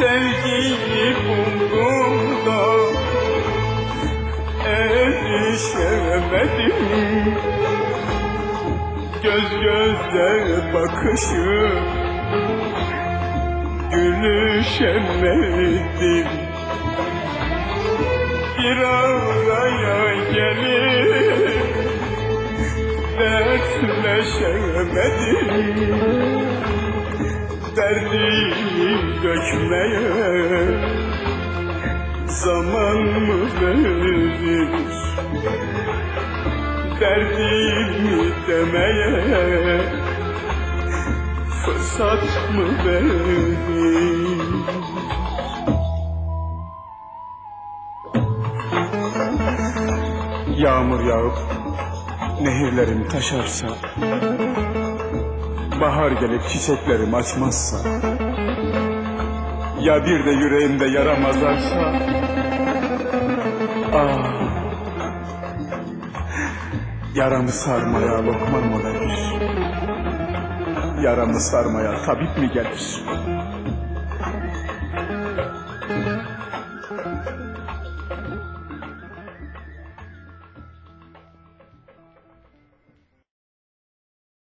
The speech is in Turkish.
Sevgiyi buldum da erişemedim Göz gözle bakışı gülüşemedim. Bir araya gelip dertleşemedim Derdimi dökmeye zaman mı verir? Derdimi demeye fırsat mı verir? Yağmur yağıp nehirlerim taşarsa bahar gelip çiçeklerim açmazsa Ya bir de yüreğimde yaram azarsa Ah! Yaramı sarmaya lokman mı verir Yaramı sarmaya tabip mi gelir?